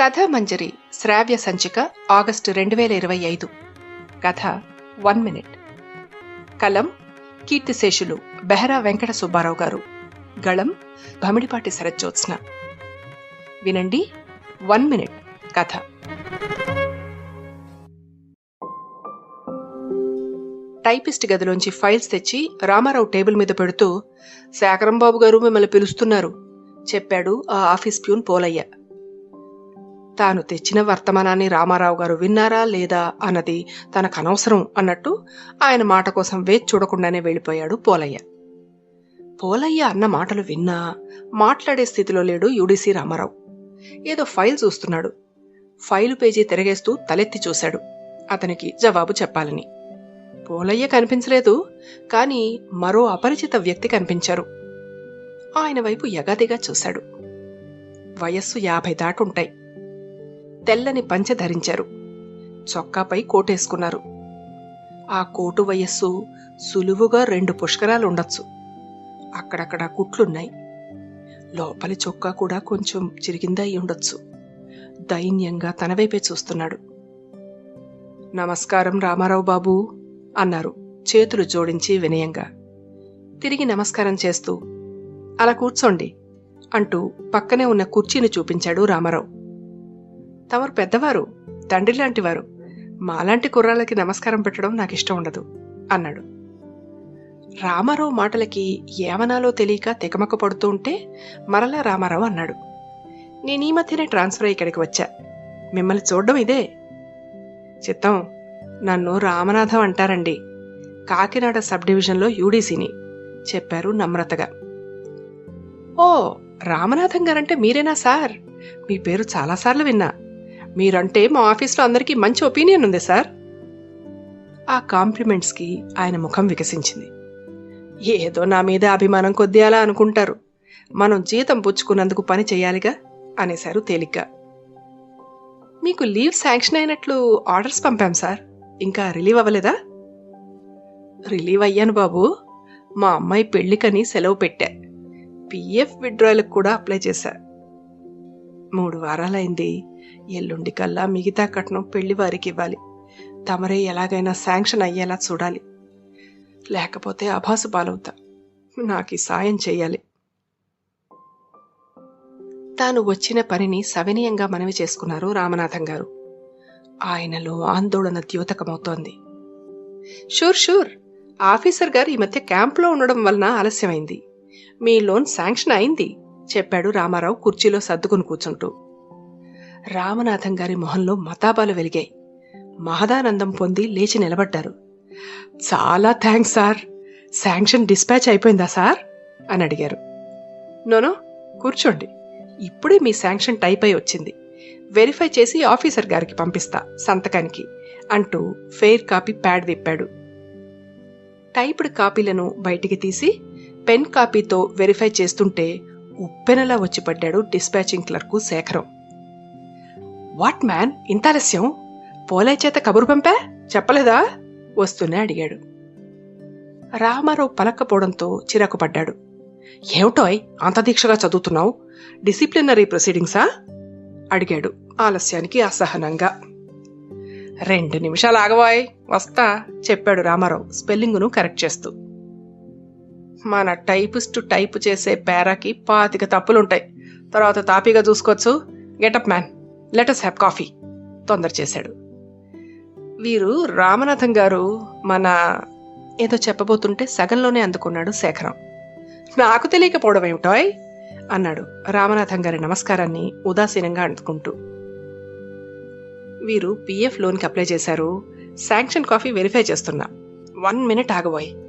కథామంజరి శ్రావ్య సంచిక ఆగస్టు రెండు వేల ఇరవై ఐదు. కథ వన్ మినిట్. కలం కీర్తిశేషులు బెహరా వెంకట సుబ్బారావు గారు. గళం భమిడిపాటి శరజ్జోత్స్న వినండి వన్ మినిట్ కథ. టైపిస్ట్ గదిలోంచి ఫైల్స్ తెచ్చి రామారావు టేబుల్ మీద పెడుతూ శాకరం బాబు గారు మిమ్మల్ని పిలుస్తున్నారు చెప్పాడు ఆ ఆఫీస్ ప్యూన్ పోలయ్య. తాను తెచ్చిన వర్తమానాన్ని రామారావు గారు విన్నారా లేదా అన్నది తనకు అనవసరం అన్నట్టు ఆయన మాట కోసం వేచి చూడకుండానే వెళ్ళిపోయాడు పోలయ్య. పోలయ్య అన్న మాటలు విన్నా మాట్లాడే స్థితిలో లేడు యూడిసి రామారావు. ఏదో ఫైల్ చూస్తున్నాడు. ఫైలు పేజీ తిరగేస్తూ తలెత్తి చూశాడు. అతనికి జవాబు చెప్పాలని. పోలయ్య కనిపించలేదు కానీ మరో అపరిచిత వ్యక్తి కనిపించారు. ఆయన వైపు యగాదిగా చూశాడు. వయస్సు యాభై దాటుంటాయి. తెల్లని పంచె ధరించారు. చొక్కాపై కోటేసుకున్నారు. ఆ కోటు వయస్సు సులువుగా రెండు పుష్కరాలు ఉండొచ్చు అక్కడక్కడ కుట్లున్నాయి. లోపలి చొక్కా కూడా కొంచెం చిరిగిందై ఉండొచ్చు దైన్యంగా తన వైపే చూస్తున్నాడు. నమస్కారం రామారావు బాబు అన్నారు చేతులు జోడించి వినయంగా. తిరిగి నమస్కారం చేస్తూ అలా కూర్చోండి అంటూ పక్కనే ఉన్న కుర్చీని చూపించాడు రామారావు. తమరు పెద్దవారు తండ్రి లాంటివారు మాలాంటి కుర్రాళ్ళకి నమస్కారం పెట్టడం నాకు ఇష్టం ఉండదు అన్నాడు. రామారావు మాటలకి ఏమనాలో తెలియక తెగమక పడుతూ ఉంటే మరలా రామారావు అన్నాడు. నేను ఈ మధ్యనే ట్రాన్స్ఫర్ ఇక్కడికి వచ్చా. మిమ్మల్ని చూడడం ఇదే. చిత్తం నన్ను రామనాథం అంటారండి. కాకినాడ సబ్ డివిజన్లో యూడీసీని చెప్పారు నమ్రతగా. ఓ రామనాథం గారంటే మీరేనా సార్? మీ పేరు చాలాసార్లు విన్నా. మీరంటే మా ఆఫీస్లో అందరికీ మంచి ఒపీనియన్ ఉంది సార్. ఆ కాంప్లిమెంట్స్కి ఆయన ముఖం వికసించింది. ఏదో నా మీద అభిమానం కొద్దీ అలా అనుకుంటారు. మనం జీతం పుచ్చుకున్నందుకు పని చేయాలిగా అనేశారు తేలిగ్గా. మీకు లీవ్ శాంక్షన్ అయినట్లు ఆర్డర్స్ పంపాం సార్. ఇంకా రిలీవ్ అవ్వలేదా? రిలీవ్ అయ్యాను బాబు. మా అమ్మాయి పెళ్ళికని సెలవు పెట్టా. పిఎఫ్ విడ్రాయలకు కూడా అప్లై చేశా. మూడు వారాలైంది. ఎల్లుండి కల్లా మిగతా కట్నం పెళ్ళి వారికి ఇవ్వాలి. తమరే ఎలాగైనా శాంక్షన్ అయ్యేలా చూడాలి. లేకపోతే అభాసు పాలవుతా. నాకు ఈ సాయం చెయ్యాలి. తాను వచ్చిన పనిని సవినయంగా మనవి చేసుకున్నారు రామనాథం గారు. ఆయనలో ఆందోళన ద్యోతకమవుతోంది. Sure sure. ఆఫీసర్ గారు ఈ మధ్య క్యాంప్లో ఉండడం వలన ఆలస్యమైంది. మీ లోన్ శాంక్షన్ అయింది. చెప్పాడు రామారావు కుర్చీలో సర్దుకుని కూర్చుంటూ. రామనాథం గారి మొహంలో మతాబాలు వెలిగాయి. మహదానందం పొంది లేచి నిలబడ్డారు. చాలా థ్యాంక్స్ సార్. శాంక్షన్ డిస్పాచ్ అయిపోయిందా సార్? అని అడిగారు. నోనో కూర్చోండి. ఇప్పుడే మీ శాంక్షన్ టైప్ అయి వచ్చింది. వెరిఫై చేసి ఆఫీసర్ గారికి పంపిస్తా సంతకానికి అంటూ ఫెయిర్ కాపీ ప్యాడ్ విప్పాడు. టైప్డ్ కాపీలను బయటికి తీసి పెన్ కాపీతో వెరిఫై చేస్తుంటే ఉప్పెనలా వచ్చి పడ్డాడు dispatching clerk Shekharam. What man? ఇంత ఆలస్యం? పోలే చేత కబురు పంపా? చెప్పలేదా? వస్తూనే అడిగాడు. రామారావు పలక్కపోవడంతో చిరాకు పడ్డాడు. ఏమిటోయ్? అంత దీక్షగా చదువుతున్నావు? డిసిప్లినరీ ప్రొసీడింగ్సా అడిగాడు ఆలస్యానికి అసహనంగా. రెండు నిమిషాలు ఆగవాయ్ వస్తా చెప్పాడు రామారావు స్పెల్లింగును కరెక్ట్ చేస్తూ. మన టైపిస్ట్ టైప్ చేసే పేరాకి పాతిక తప్పులుంటాయి. తర్వాత తాపీగా చూసుకోవచ్చు. Get up man let us have coffee తొందర చేశాడు. వీరు రామనాథం గారు మన ఏదో చెప్పబోతుంటే సగంలోనే అందుకున్నాడు శేఖరం. నాకు తెలియకపోవడం ఏమిటోయ్? అన్నాడు రామనాథం గారి నమస్కారాన్ని ఉదాసీనంగా అందుకుంటూ. వీరు పిఎఫ్ లోన్కి అప్లై చేశారు. శాంక్షన్ కాఫీ వెరిఫై చేస్తున్నా. వన్ మినిట్ ఆగబోయ్.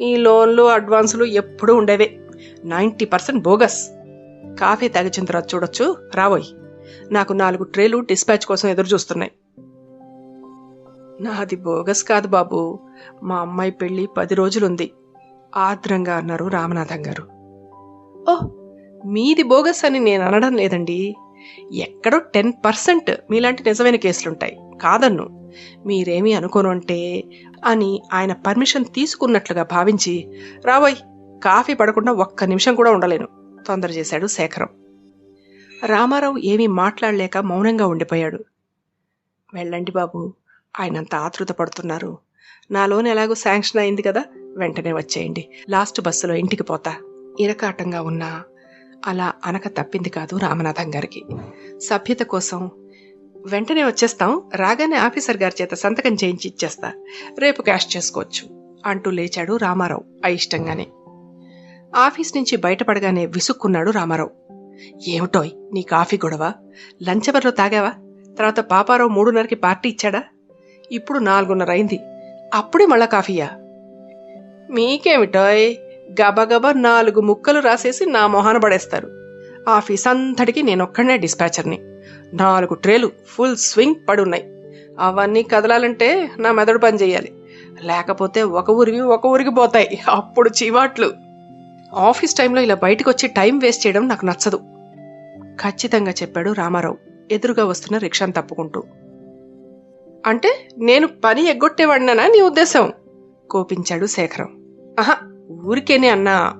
ఈ లోన్లు అడ్వాన్సులు ఎప్పుడూ ఉండేవే. Ninety percent bogus. కాఫీ తాగించిన తర్వాత చూడొచ్చు. రాబోయ్ నాకు నాలుగు ట్రేలు డిస్పాచ్ కోసం ఎదురు చూస్తున్నాయి. నాది బోగస్ కాదు బాబు. మా అమ్మాయి పెళ్ళి పది రోజులుంది. ఆర్ద్రంగా అన్నారు రామనాథం గారు. ఓహ్ మీది బోగస్ అని నేను అనడం లేదండి. ఎక్కడో టెన్ పర్సెంట్ మీలాంటి నిజమైన కేసులుంటాయి. కాదన్ను. మీరేమీ అనుకోనుంటే అని ఆయన పర్మిషన్ తీసుకున్నట్లుగా భావించి రాబోయ్ కాఫీ పడకుండా ఒక్క నిమిషం కూడా ఉండలేను తొందర చేశాడు శేఖరం. రామారావు ఏమీ మాట్లాడలేక మౌనంగా ఉండిపోయాడు. వెళ్ళండి బాబు ఆయనంత ఆతృత పడుతున్నారు. నా లోన్ ఎలాగో శాంక్షన్ అయింది కదా వెంటనే వచ్చేయండి. లాస్ట్ బస్సులో ఇంటికి పోతా. ఇరకాటంగా ఉన్నా అలా అనక తప్పింది కాదు రామనాథం గారికి. సభ్యత కోసం వెంటనే వచ్చేస్తాం. రాగానే ఆఫీసర్ గారి చేత సంతకం చేయించి ఇచ్చేస్తా. రేపు క్యాష్ చేసుకోవచ్చు అంటూ లేచాడు రామారావు అయిష్టంగానే. ఆఫీస్ నుంచి బయటపడగానే విసుక్కున్నాడు రామారావు. ఏమిటోయ్ నీ కాఫీ గొడవ? లంచ్ అవర్లో తాగావా? తర్వాత పాపారావు మూడున్నరకి పార్టీ ఇచ్చాడా? ఇప్పుడు నాలుగున్నర అయింది. అప్పుడే మళ్ళా కాఫీయా? మీకేమిటోయ్? గబగబా నాలుగు ముక్కలు రాసేసి నా మొహాన పడేస్తారు. ఆఫీస్ అంతటికి నేనొక్కడనే డిస్పాచర్ని. నాలుగు ట్రేలు ఫుల్ స్వింగ్ పడున్నాయి. అవన్నీ కదలాలంటే నా మెదడు పని చేయాలి. లేకపోతే ఒక ఊరివి ఒక ఊరికి పోతాయి. అప్పుడు చీవాట్లు. ఆఫీస్ టైంలో ఇలా బయటకు వచ్చి టైం వేస్ట్ చేయడం నాకు నచ్చదు. ఖచ్చితంగా చెప్పాడు రామారావు. ఎదురుగా వస్తున్న రిక్షాను తప్పుకుంటూ. అంటే నేను పని ఎగ్గొట్టేవాడినా నీ ఉద్దేశం? కోపించాడు శేఖరం. ఆహా ఊరికేనే అన్నా.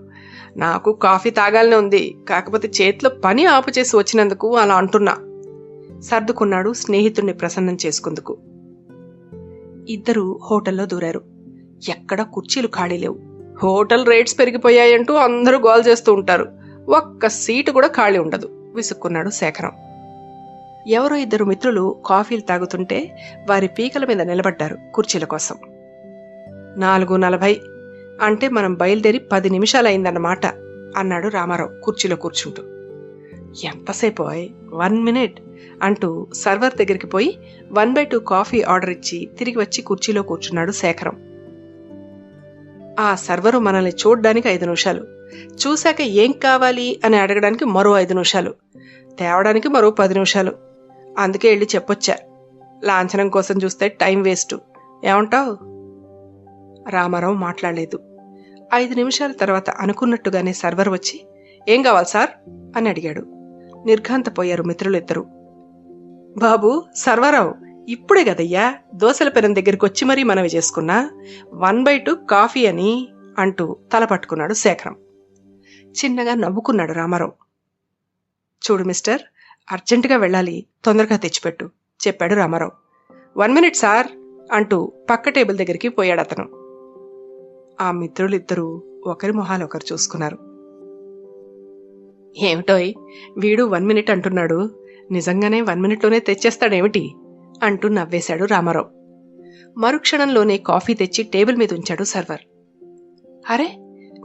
నాకు కాఫీ తాగాలనే ఉంది. కాకపోతే చేతిలో పని ఆపు చేసి వచ్చినందుకు అలా అంటున్నా. సర్దుకున్నాడు స్నేహితుణ్ణి ప్రసన్నం చేసుకుందుకు. ఇద్దరూ హోటల్లో దూరారు. ఎక్కడ కుర్చీలు ఖాళీ లేవు. హోటల్ రేట్స్ పెరిగిపోయాయంటూ అందరూ గోల్ చేస్తూ ఉంటారు. ఒక్క సీటు కూడా ఖాళీ ఉండదు విసుక్కున్నాడు శేఖరం. ఎవరో ఇద్దరు మిత్రులు కాఫీలు తాగుతుంటే వారి పీకల మీద నిలబడ్డారు కుర్చీల కోసం. నాలుగు నలభై. అంటే మనం బయలుదేరి పది నిమిషాలైందన్నమాట అన్నాడు రామారావు కుర్చీలో కూర్చుంటూ. ఎంతసేపు అయ్ వన్ మినిట్ అంటూ సర్వర్ దగ్గరికి పోయి one by two coffee order ఇచ్చి తిరిగి వచ్చి కుర్చీలో కూర్చున్నాడు శేఖరం. ఆ సర్వరు మనల్ని చూడ్డానికి ఐదు నిమిషాలు. చూశాక ఏం కావాలి అని అడగడానికి మరో ఐదు నిమిషాలు. తేవడానికి మరో పది నిమిషాలు. అందుకే వెళ్ళి చెప్పొచ్చా. లాంఛనం కోసం చూస్తే టైం వేస్ట్. ఏమంటావు? రామారావు మాట్లాడలేదు. ఐదు నిమిషాల తర్వాత అనుకున్నట్టుగానే సర్వర్ వచ్చి ఏం కావాలి సార్? అని అడిగాడు. నిర్ఘాంతపోయారు మిత్రులిద్దరూ. బాబు సర్వరావు ఇప్పుడే కదయ్యా దోశల పెనం దగ్గరికి వచ్చి మరీ మనవి చేసుకున్నా వన్ బై టూ కాఫీ అని అంటూ తల పట్టుకున్నాడు శేఖరం. చిన్నగా నవ్వుకున్నాడు రామారావు. చూడు మిస్టర్ అర్జెంటుగా వెళ్ళాలి తొందరగా తెచ్చిపెట్టు చెప్పాడు రామారావు. వన్ మినిట్ సార్ అంటూ పక్క టేబుల్ దగ్గరికి పోయాడు అతను ఆ మిత్రులిద్దరూ ఒకరి మొహాలు ఒకరు చూసుకున్నారు. ఏమిటోయ్? వీడు వన్ మినిట్ అంటున్నాడు. నిజంగానే వన్ మినిట్లోనే తెచ్చేస్తాడేమిటి? అంటూ నవ్వేశాడు రామారావు. మరుక్షణంలోనే కాఫీ తెచ్చి టేబుల్ మీద ఉంచాడు సర్వర్. అరే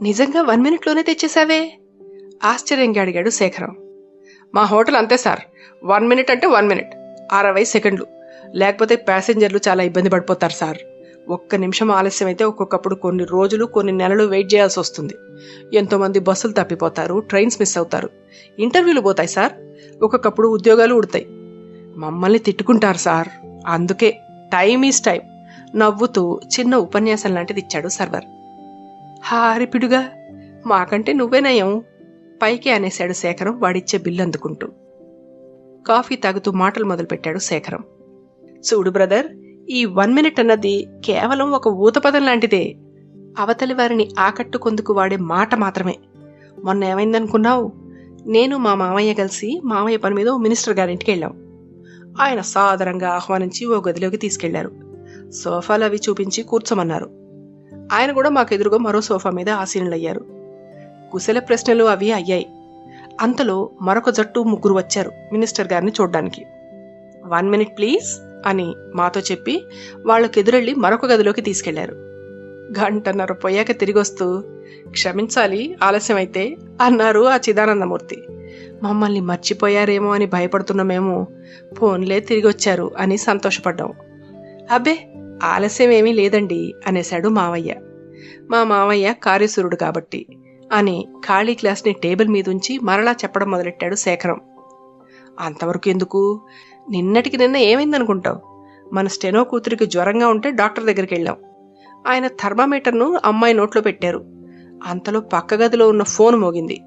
నిజంగా వన్ మినిట్లోనే తెచ్చేశావే? ఆశ్చర్యంగా అడిగాడు శేఖరం. మా హోటల్ అంతే సార్. వన్ మినిట్ అంటే వన్ మినిట్. అరవై సెకండ్లు. లేకపోతే ప్యాసింజర్లు చాలా ఇబ్బంది పడిపోతారు సార్. ఒక్క నిమిషం ఆలస్యం అయితే ఒక్కొక్కప్పుడు కొన్ని రోజులు కొన్ని నెలలు వెయిట్ చేయాల్సి వస్తుంది. ఎంతోమంది బస్సులు తప్పిపోతారు ట్రైన్స్ మిస్ అవుతారు. ఇంటర్వ్యూలు పోతాయి సార్. ఒక్కొక్కప్పుడు ఉద్యోగాలు ఉడతాయి. మమ్మల్ని తిట్టుకుంటారు సార్. అందుకే టైం ఈజ్ టైం నవ్వుతూ చిన్న ఉపన్యాసం లాంటిది ఇచ్చాడు సర్వర్. హారిపిడుగా మాకంటే నువ్వే నయం. పైకి అనేశాడు శేఖరం వాడిచ్చే బిల్లు అందుకుంటూ. కాఫీ తాగుతూ మాటలు మొదలుపెట్టాడు శేఖరం. చూడు బ్రదర్ ఈ వన్ మినిట్ అన్నది కేవలం ఒక ఊతపదం లాంటిదే. అవతలి వారిని ఆకట్టుకొందుకు వాడే మాట మాత్రమే. మొన్న ఏమైందనుకున్నావు? నేను మా మామయ్య కలిసి మామయ్య పని మీద ఓ మినిస్టర్ గారింటికి వెళ్ళాం. ఆయన సాదరంగా ఆహ్వానించి ఓ గదిలోకి తీసుకెళ్ళారు. సోఫాలు అవి చూపించి కూర్చోమన్నారు. ఆయన కూడా మాకు ఎదురుగా మరో సోఫా మీద ఆసీనులయ్యారు. కుశల ప్రశ్నలు అవి అయ్యాయి. అంతలో మరొక జట్టు ముగ్గురు వచ్చారు మినిస్టర్ గారిని చూడ్డానికి. One minute please. అని మాతో చెప్పి వాళ్ళకెదురెళ్ళి మరొక గదిలోకి తీసుకెళ్ళారు. గంటన్నర పోయాక తిరిగొస్తూ క్షమించాలి ఆలస్యమైతే అన్నారు ఆ చిదానందమూర్తి. మమ్మల్ని మర్చిపోయారేమో అని భయపడుతున్న మేము ఫోన్లే తిరిగొచ్చారు అని సంతోషపడ్డాం. అబ్బే ఆలస్యం ఏమీ లేదండి అనేశాడు మావయ్య. మా మావయ్య కార్యసురుడు కాబట్టి అని ఖాళీ గ్లాస్ని టేబుల్ మీదుంచి మరలా చెప్పడం మొదలెట్టాడు శేఖరం. అంతవరకు ఎందుకు? నిన్నటికి నిన్న ఏమైందనుకుంటావు? మన స్టెనో కూతురికి జ్వరంగా ఉంటే డాక్టర్ దగ్గరికి వెళ్ళాం. ఆయన థర్మామీటర్ను అమ్మాయి నోట్లో పెట్టారు. అంతలో పక్క గదిలో ఉన్న ఫోన్ మోగింది.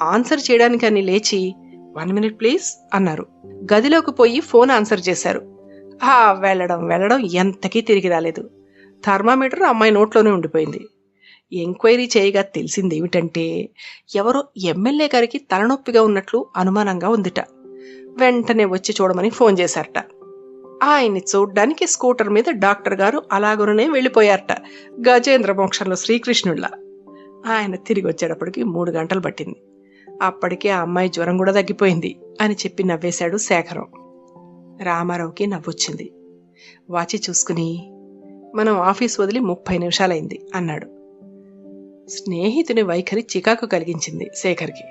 ఆన్సర్ చేయడానికి అని లేచి వన్ మినిట్ ప్లీజ్ అన్నారు. గదిలోకి పోయి ఫోన్ ఆన్సర్ చేశారు. ఆ వెళ్ళడం వెళ్ళడం ఎంతకీ తిరిగి రాలేదు. థర్మామీటర్ అమ్మాయి నోట్లోనే ఉండిపోయింది. ఎంక్వైరీ చేయగా తెలిసింది ఏమిటంటే ఎవరో ఎమ్మెల్యే గారికి తలనొప్పిగా ఉన్నట్లు అనుమానంగా ఉందిట. వెంటనే వచ్చి చూడమని ఫోన్ చేశారట. ఆయన్ని చూడ్డానికి స్కూటర్ మీద డాక్టర్ గారు అలాగుననే వెళ్ళిపోయారట. గజేంద్ర మోక్షంలో శ్రీకృష్ణుళ్ళ. ఆయన తిరిగి వచ్చేటప్పటికి మూడు గంటలు పట్టింది. అప్పటికే ఆ అమ్మాయి జ్వరం కూడా తగ్గిపోయింది అని చెప్పి నవ్వేశాడు శేఖరం. రామారావుకి నవ్వొచ్చింది. వాచి చూసుకుని మనం ఆఫీస్ వదిలి ముప్పై నిమిషాలైంది అన్నాడు. స్నేహితుని వైఖరి చికాకు కలిగించింది శేఖర్కి.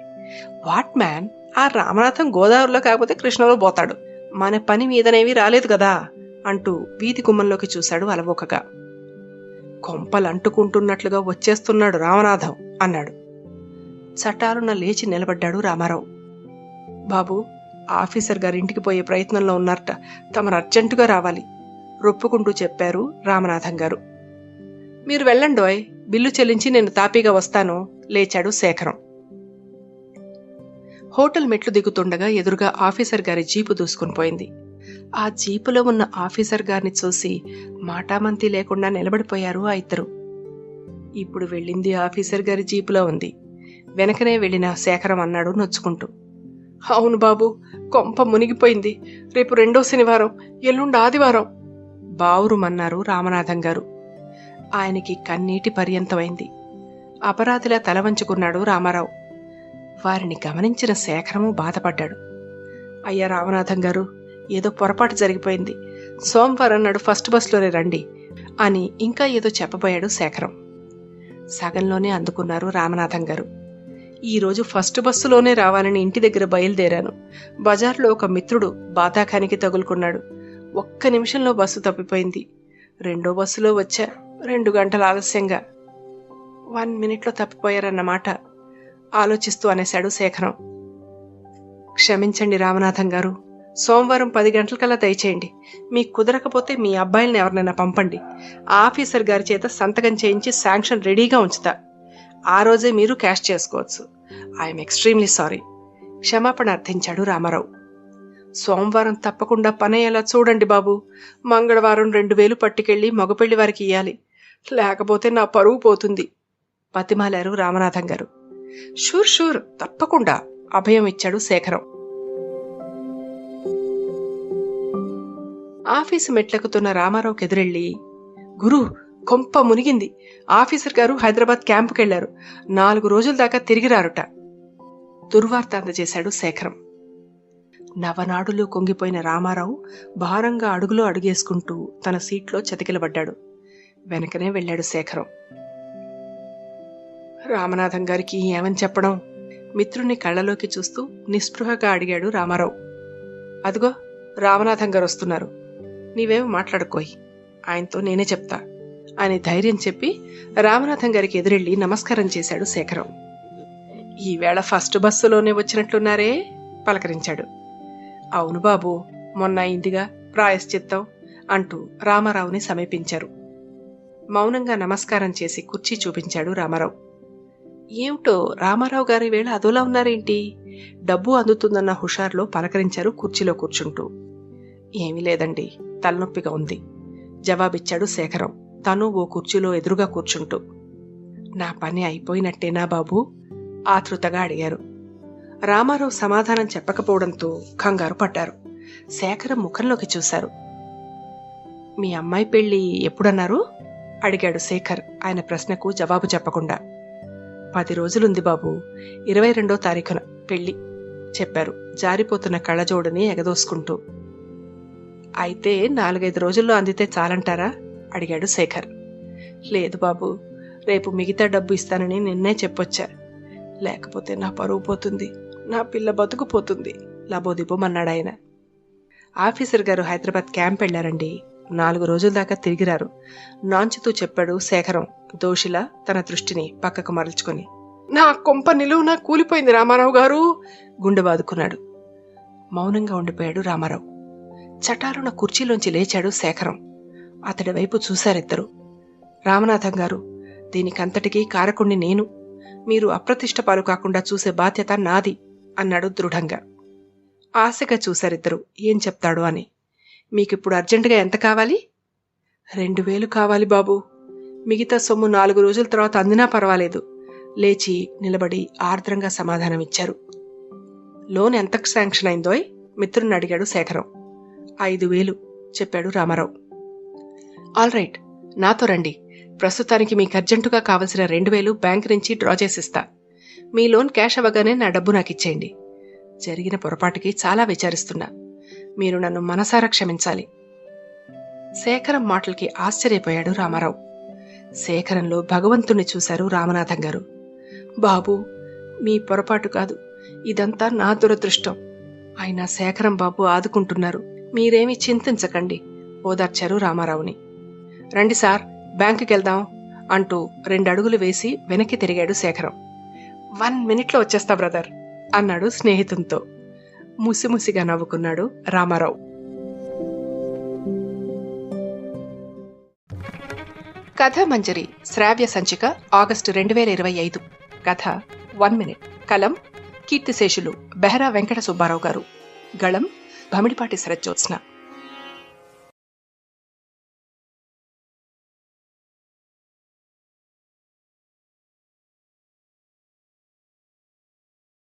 What man? ఆ రామనాథం గోదావరిలో కాకపోతే కృష్ణలో పోతాడు. మన పని మీదనేవి రాలేదు కదా అంటూ వీధి గుమ్మంలోకి చూశాడు అలవోకగా. కొంపలు అంటుకుంటున్నట్లుగా వచ్చేస్తున్నాడు రామనాథం అన్నాడు. చటారున లేచి నిలబడ్డాడు రామారావు. బాబు ఆఫీసర్ గారి ఇంటికి పోయే ప్రయత్నంలో ఉన్నారట. తమరు అర్జెంటుగా రావాలి రొప్పుకుంటూ చెప్పారు రామనాథం గారు. మీరు వెళ్ళండోయ్ బిల్లు చెల్లించి నేను తాపీగా వస్తాను లేచాడు శేఖరం. హోటల్ మెట్లు దిగుతుండగా ఎదురుగా ఆఫీసర్ గారి జీపు దూసుకుని పోయింది. ఆ జీపులో ఉన్న ఆఫీసర్ గారిని చూసి మాటామంతి లేకుండా నిలబడిపోయారు ఆ ఇద్దరు. ఇప్పుడు వెళ్ళింది ఆఫీసర్ గారి జీపులో ఉంది. వెనకనే వెళ్ళిన శేఖరం అన్నాడు నొచ్చుకుంటూ. అవును బాబు కొంప మునిగిపోయింది. రేపు రెండో శనివారం ఎల్లుండి ఆదివారం బావురుమన్నారు రామనాథం గారు. ఆయనకి కన్నీటి పర్యంతమైంది. అపరాధిలా తల వంచుకున్నాడు రామారావు. వారిని గమనించిన శేఖరము బాధపడ్డాడు. అయ్యా రామనాథం గారు ఏదో పొరపాటు జరిగిపోయింది. సోమవారం నాడు ఫస్ట్ బస్సులోనే రండి అని ఇంకా ఏదో చెప్పబోయాడు శేఖరం. సగంలోనే అందుకున్నారు రామనాథం గారు. ఈరోజు ఫస్ట్ బస్సులోనే రావాలని ఇంటి దగ్గర బయలుదేరాను. బజార్లో ఒక మిత్రుడు బాతాఖానికి తగులుకున్నాడు. ఒక్క నిమిషంలో బస్సు తప్పిపోయింది. రెండో బస్సులో వచ్చా రెండు గంటల ఆలస్యంగా. వన్ మినిట్లో తప్పిపోయారన్నమాట. ఆలోచిస్తూ అనేశాడు శేఖరం. క్షమించండి రామనాథం గారు. సోమవారం పది గంటలకల్లా దయచేయండి. మీకు కుదరకపోతే మీ అబ్బాయిల్ని ఎవరినైనా పంపండి. ఆఫీసర్ గారి చేత సంతకం చేయించి శాంక్షన్ రెడీగా ఉంచుతా. ఆ రోజే మీరు క్యాష్ చేసుకోవచ్చు. I'm extremely sorry. క్షమాపణ అర్థించాడు రామారావు. సోమవారం తప్పకుండా పని అయ్యేలా చూడండి బాబు. మంగళవారం రెండు వేలు పట్టుకెళ్ళి మగపెళ్ళి వారికి ఇయ్యాలి. లేకపోతే నా పరువు పోతుంది. బతిమాలారు రామనాథం గారు. షూర్ షూర్ తప్పకుండా అభయం ఇచ్చాడు శేఖరం. ఆఫీసు మెట్లెక్కుతున్న రామారావుకి ఎదురెళ్ళి గురు కొంప మునిగింది. ఆఫీసర్ గారు హైదరాబాద్ క్యాంపుకెళ్ళారు నాలుగు రోజుల దాకా తిరిగి రారుట. దుర్వార్త అందజేశాడు శేఖరం. నవనాడులో కొంగిపోయిన రామారావు భారంగా అడుగులో అడుగేసుకుంటూ తన సీట్లో చతికిలబడ్డాడు. వెనకనే వెళ్ళాడు శేఖరం. రామనాథం గారికి ఏమని చెప్పడం? మిత్రుణ్ణి కళ్ళలోకి చూస్తూ నిస్పృహగా అడిగాడు రామారావు. అదిగో రామనాథం గారు వస్తున్నారు. నీవేమి మాట్లాడుకోయి. ఆయనతో నేనే చెప్తా అని ధైర్యం చెప్పి రామనాథం గారికి ఎదురెళ్ళి నమస్కారం చేశాడు శేఖరం. ఈవేళ ఫస్ట్ బస్సులోనే వచ్చినట్లున్నారే? పలకరించాడు. అవును బాబు మొన్న అయిందిగా ప్రాయశ్చిత్తం అంటూ రామారావుని సమీపించారు. మౌనంగా నమస్కారం చేసి కుర్చీ చూపించాడు రామారావు. ఏమిటో రామారావు గారి వేళ అదోలా ఉన్నారేంటి? డబ్బు అందుతుందన్న హుషారులో పలకరించారు కుర్చీలో కూర్చుంటూ. ఏమీ లేదండి తలనొప్పిగా ఉంది. జవాబిచ్చాడు శేఖరం. తను ఓ కుర్చీలో ఎదురుగా కూర్చుంటూ. నా పని అయిపోయినట్టేనా బాబు? ఆతృతగా అడిగారు. రామారావు సమాధానం చెప్పకపోవడంతో కంగారు పడ్డారు. శేఖరం ముఖంలోకి చూశారు. మీ అమ్మాయి పెళ్ళి ఎప్పుడన్నారు? అడిగాడు శేఖర్ ఆయన ప్రశ్నకు జవాబు చెప్పకుండా. పది రోజులుంది బాబు. ఇరవై రెండో తారీఖున పెళ్ళి చెప్పారు. జారిపోతున్న కళ్ళజోడుని ఎగదోసుకుంటూ. అయితే నాలుగైదు రోజుల్లో అందితే చాలంటారా? అడిగాడు శేఖర్. లేదు బాబు రేపు మిగతా డబ్బు ఇస్తానని నిన్నే చెప్పొచ్చా? లేకపోతే నా పరువు పోతుంది నా పిల్ల బతుకు పోతుంది ఆఫీసర్ గారు హైదరాబాద్ క్యాంప్ వెళ్ళారండి నాలుగు రోజుల దాకా తిరిగిరారు. నాంచుతూ చెప్పాడు శేఖరం దోషిలా తన దృష్టిని పక్కకు మరల్చుకొని. నా కొంప నిలువున కూలిపోయింది రామారావు గారు గుండె బాదుకున్నాడు. మౌనంగా ఉండిపోయాడు రామారావు. చటారున కుర్చీలోంచి లేచాడు శేఖరం. అతడి వైపు చూశారిద్దరు. రామనాథం గారు దీనికంతటికీ కారకుణ్ణి నేను. మీరు అప్రతిష్ట పాలు కాకుండా చూసే బాధ్యత నాది అన్నాడు దృఢంగా. ఆశగా చూశారిద్దరు. ఏం చెప్తాడు అని. మీకిప్పుడు అర్జెంటుగా ఎంత కావాలి? రెండు వేలు కావాలి బాబు. మిగతా సొమ్ము నాలుగు రోజుల తర్వాత అందినా పర్వాలేదు. లేచి నిలబడి ఆర్ద్రంగా సమాధానమిచ్చారు లోన్ ఎంతకు శాంక్షన్ అయిందోయ్? మిత్రుని అడిగాడు శేఖరం. ఐదు వేలు చెప్పాడు రామారావు. ఆల్ రైట్ నాతో రండి. ప్రస్తుతానికి మీకు అర్జెంటుగా కావలసిన రెండు వేలు బ్యాంక్ నుంచి డ్రా చేసిస్తా. మీ లోన్ క్యాష్ అవ్వగానే నా డబ్బు నాకు ఇచ్చేయండి జరిగిన పొరపాటుకి చాలా విచారిస్తున్నా. మీరు నన్ను మనసారా క్షమించాలి. శేఖరం మాటలకి ఆశ్చర్యపోయాడు రామారావు. శేఖరంలో భగవంతుణ్ణి చూశారు రామనాథం గారు. బాబు మీ పొరపాటు కాదు. ఇదంతా నా దురదృష్టం. అయినా శేఖరం బాబు ఆదుకుంటున్నారు. మీరేమీ చింతించకండి ఓదార్చారు రామారావుని. రండి సార్ బ్యాంకుకి వెళ్దాం అంటూ రెండు అడుగులు వేసి వెనక్కి తిరిగాడు శేఖరం. వన్ మినిట్లో వచ్చేస్తా బ్రదర్ అన్నాడు స్నేహితునితో. ముసిముసిగా నవ్వుకున్నాడు రామారావు. కథ మంజరి శ్రావ్య సంచిక ఆగస్టు రెండు వేల ఇరవై ఐదు. కథ వన్ మినిట్. కలం కీర్తిశేషులు బెహరా వెంకట సుబ్బారావు గారు. గళం భమిడిపాటి శరజ్జోత్స్న